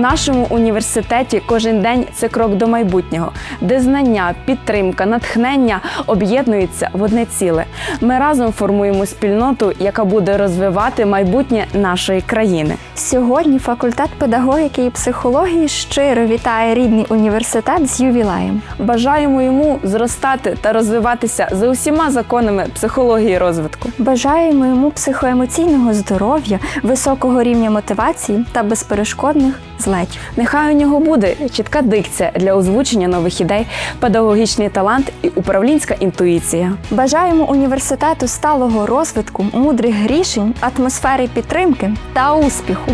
нашому університеті кожен день це крок до майбутнього, де знання, підтримка, натхнення об'єднуються в одне ціле. Ми разом формуємо спільноту, яка буде розвивати майбутнє нашої країни. Сьогодні факультет педагогіки і психології щиро вітає рідний університет з ювілеєм. Бажаємо йому зростати та розвиватися за усіма законами психології розвитку. Бажаємо йому психоемоційного здоров'я, високого рівня мотивації та безперешкодних злетів. Нехай у нього буде чітка дикція для озвучення нових ідей, педагогічний талант і управлінська інтуїція. Бажаємо університету сталого розвитку, мудрих рішень, атмосфери підтримки та успіху.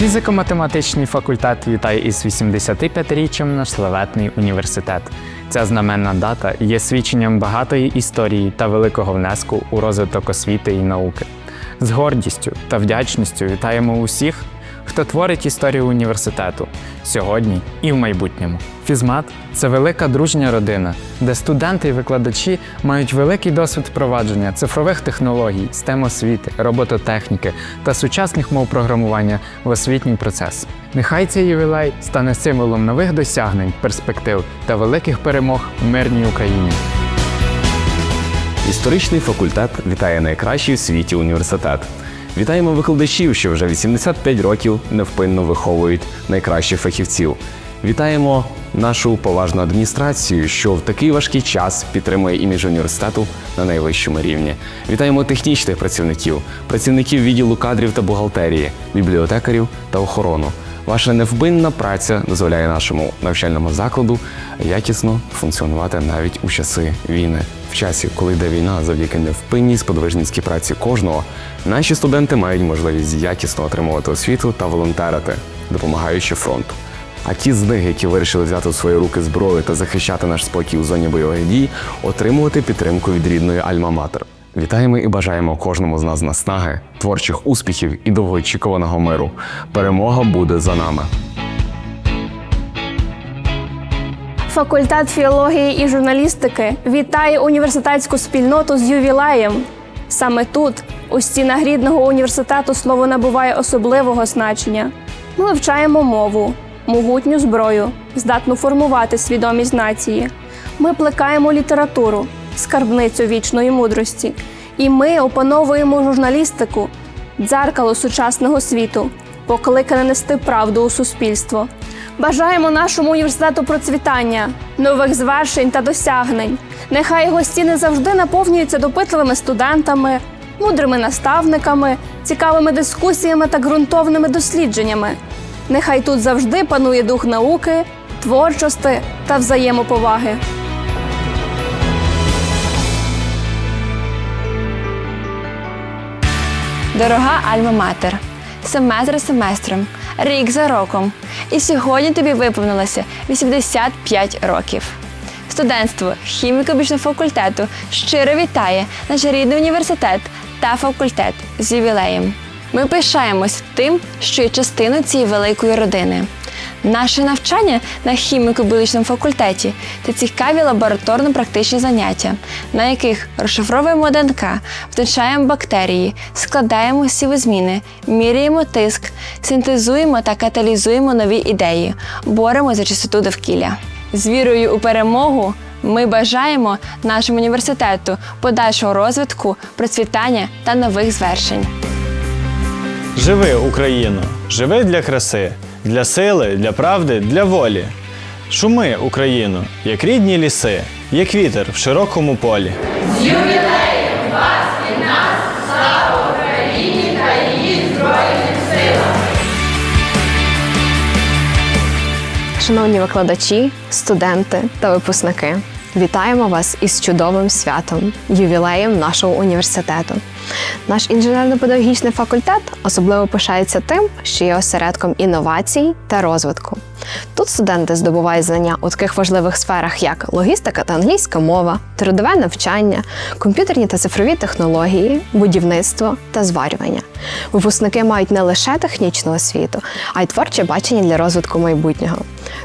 Фізико-математичний факультет вітає із 85-річчям наш славетний університет. Ця знаменна дата є свідченням багатої історії та великого внеску у розвиток освіти і науки. З гордістю та вдячністю вітаємо усіх, хто творить історію університету сьогодні і в майбутньому. Фізмат це велика дружня родина, де студенти і викладачі мають великий досвід впровадження цифрових технологій, STEM освіти, робототехніки та сучасних мов програмування в освітній процес. Нехай цей ювілей стане символом нових досягнень, перспектив та великих перемог в мирній Україні. Історичний факультет вітає найкращий в світі університет. Вітаємо викладачів, що вже 85 років невпинно виховують найкращих фахівців. Вітаємо нашу поважну адміністрацію, що в такий важкий час підтримує імідж університету на найвищому рівні. Вітаємо технічних працівників, працівників відділу кадрів та бухгалтерії, бібліотекарів та охорону. Ваша невбинна праця дозволяє нашому навчальному закладу якісно функціонувати навіть у часи війни. Часі, коли йде війна, завдяки невпинній сподвижницькій праці кожного, наші студенти мають можливість якісно отримувати освіту та волонтерити, допомагаючи фронту. А ті з них, які вирішили взяти у свої руки зброю та захищати наш спокій у зоні бойових дій, отримувати підтримку від рідної Альма-Матер. Вітаємо і бажаємо кожному з нас наснаги, творчих успіхів і довгоочікуваного миру. Перемога буде за нами. Факультет філології і журналістики вітає університетську спільноту з ювілеєм. Саме тут, у стінах рідного університету, слово набуває особливого значення. Ми вивчаємо мову, могутню зброю, здатну формувати свідомість нації. Ми плекаємо літературу, скарбницю вічної мудрості. І ми опановуємо журналістику, дзеркало сучасного світу, покликане нести правду у суспільство. Бажаємо нашому університету процвітання, нових звершень та досягнень. Нехай його стіни завжди наповнюються допитливими студентами, мудрими наставниками, цікавими дискусіями та ґрунтовними дослідженнями. Нехай тут завжди панує дух науки, творчості та взаємоповаги. Дорога Альма-Матер, семестр семестром, рік за роком. І сьогодні тобі виповнилося 85 років. Студентство хіміко-бічного факультету щиро вітає наш рідний університет та факультет з ювілеєм. Ми пишаємось тим, що є частиною цієї великої родини. Наше навчання на хіміко-біологічному факультеті це цікаві лабораторно-практичні заняття, на яких розшифровуємо ДНК, вивчаємо бактерії, складаємо сівозміни, міряємо тиск, синтезуємо та каталізуємо нові ідеї, боремо за чистоту довкілля. З вірою у перемогу ми бажаємо нашому університету подальшого розвитку, процвітання та нових звершень. Живи, Україно! Живи для краси, для сили, для правди, для волі. Шуми, Україну, як рідні ліси, як вітер в широкому полі. Шановні викладачі, студенти та випускники, вітаємо вас із чудовим святом, ювілеєм нашого університету. Наш інженерно-педагогічний факультет особливо пишається тим, що є осередком інновацій та розвитку. Тут студенти здобувають знання у таких важливих сферах, як логістика та англійська мова, трудове навчання, комп'ютерні та цифрові технології, будівництво та зварювання. Випускники мають не лише технічну освіту, а й творче бачення для розвитку майбутнього.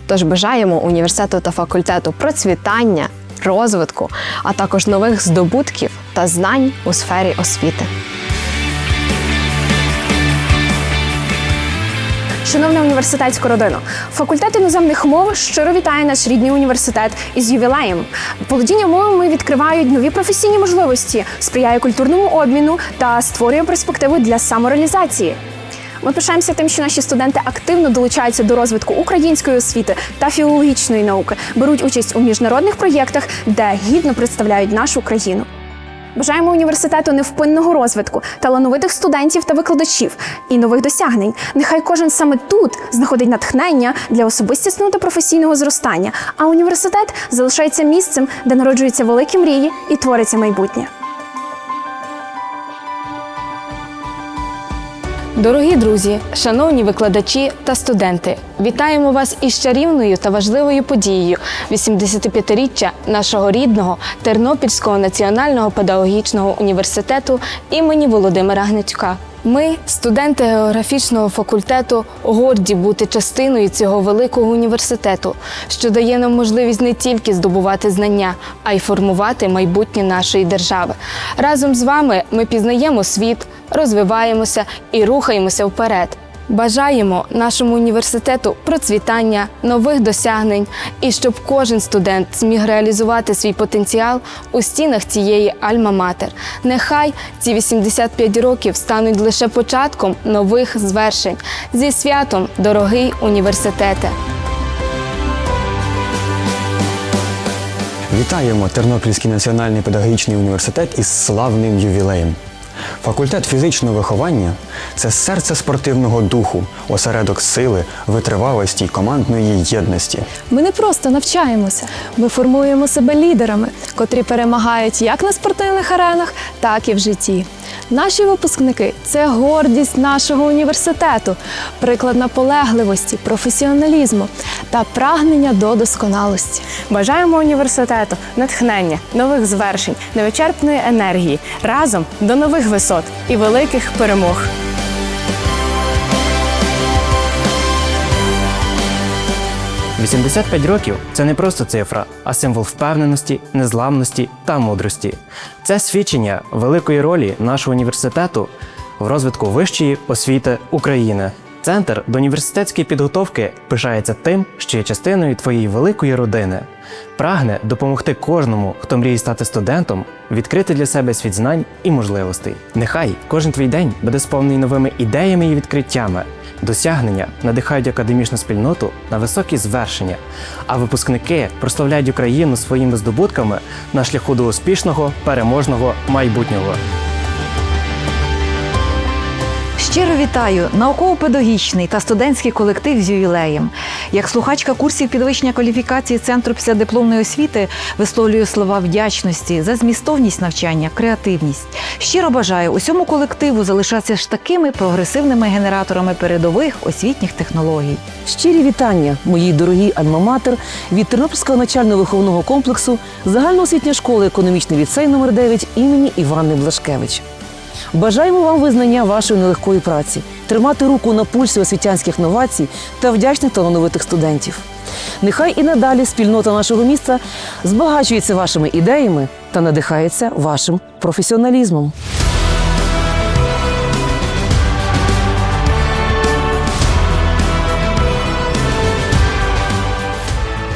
Тож бажаємо університету та факультету процвітання, розвитку, а також нових здобутків та знань у сфері освіти. Шановна університетська родина, факультет іноземних мов щиро вітає наш рідний університет із ювілеєм. Володіння мовами відкривають нові професійні можливості, сприяє культурному обміну та створює перспективи для самореалізації. Ми пишаємося тим, що наші студенти активно долучаються до розвитку української освіти та філологічної науки, беруть участь у міжнародних проєктах, де гідно представляють нашу країну. Бажаємо університету невпинного розвитку, талановитих студентів та викладачів і нових досягнень. Нехай кожен саме тут знаходить натхнення для особистісного та професійного зростання, а університет залишається місцем, де народжуються великі мрії і твориться майбутнє. Дорогі друзі, шановні викладачі та студенти, вітаємо вас із чарівною та важливою подією 85-річчя нашого рідного Тернопільського національного педагогічного університету імені Володимира Гнатюка. Ми, студенти географічного факультету, горді бути частиною цього великого університету, що дає нам можливість не тільки здобувати знання, а й формувати майбутнє нашої держави. Разом з вами ми пізнаємо світ, розвиваємося і рухаємося вперед. Бажаємо нашому університету процвітання, нових досягнень і щоб кожен студент зміг реалізувати свій потенціал у стінах цієї альма-матер. Нехай ці 85 років стануть лише початком нових звершень. Зі святом, дорогий університете! Вітаємо Тернопільський національний педагогічний університет із славним ювілеєм. Факультет фізичного виховання це серце спортивного духу, осередок сили, витривалості й командної єдності. Ми не просто навчаємося, ми формуємо себе лідерами, котрі перемагають як на спортивних аренах, так і в житті. Наші випускники це гордість нашого університету, приклад наполегливості, професіоналізму та прагнення до досконалості. Бажаємо університету натхнення, нових звершень, невичерпної енергії, разом до нових висот і великих перемог. – 85 років це не просто цифра, а символ впевненості, незламності та мудрості. Це свідчення великої ролі нашого університету в розвитку вищої освіти України. Центр до університетської підготовки пишається тим, що є частиною твоєї великої родини. Прагне допомогти кожному, хто мріє стати студентом, відкрити для себе світ знань і можливостей. Нехай кожен твій день буде сповнений новими ідеями і відкриттями. Досягнення надихають академічну спільноту на високі звершення, а випускники прославляють Україну своїми здобутками на шляху до успішного переможного майбутнього. Щиро вітаю науково-педагогічний та студентський колектив з ювілеєм. Як слухачка курсів підвищення кваліфікації Центру післядипломної освіти висловлюю слова вдячності за змістовність навчання, креативність. Щиро бажаю усьому колективу залишатися ж такими прогресивними генераторами передових освітніх технологій. Щирі вітання, моїй дорогій альма-матер від Тернопільського навчально-виховного комплексу загальноосвітня школи економічний ліцей номер 9 імені Івани Блашкевич. Бажаємо вам визнання вашої нелегкої праці, тримати руку на пульсі освітянських новацій та вдячних талановитих студентів. Нехай і надалі спільнота нашого міста збагачується вашими ідеями та надихається вашим професіоналізмом.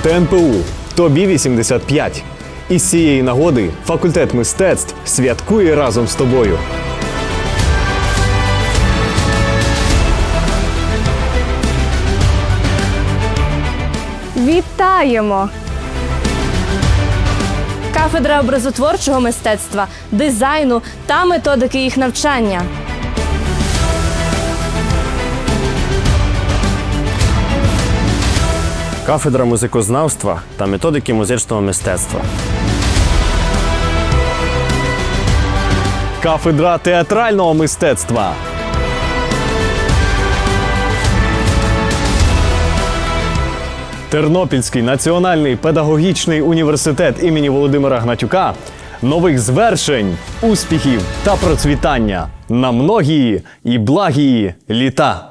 ТНПУ тобі 85. Із цієї нагоди факультет мистецтв святкує разом з тобою. Вітаємо! Кафедра образотворчого мистецтва, дизайну та методики їх навчання. Кафедра музикознавства та методики музичного мистецтва. Кафедра театрального мистецтва. Тернопільський національний педагогічний університет імені Володимира Гнатюка. Нових звершень, успіхів та процвітання на многії і благії літа.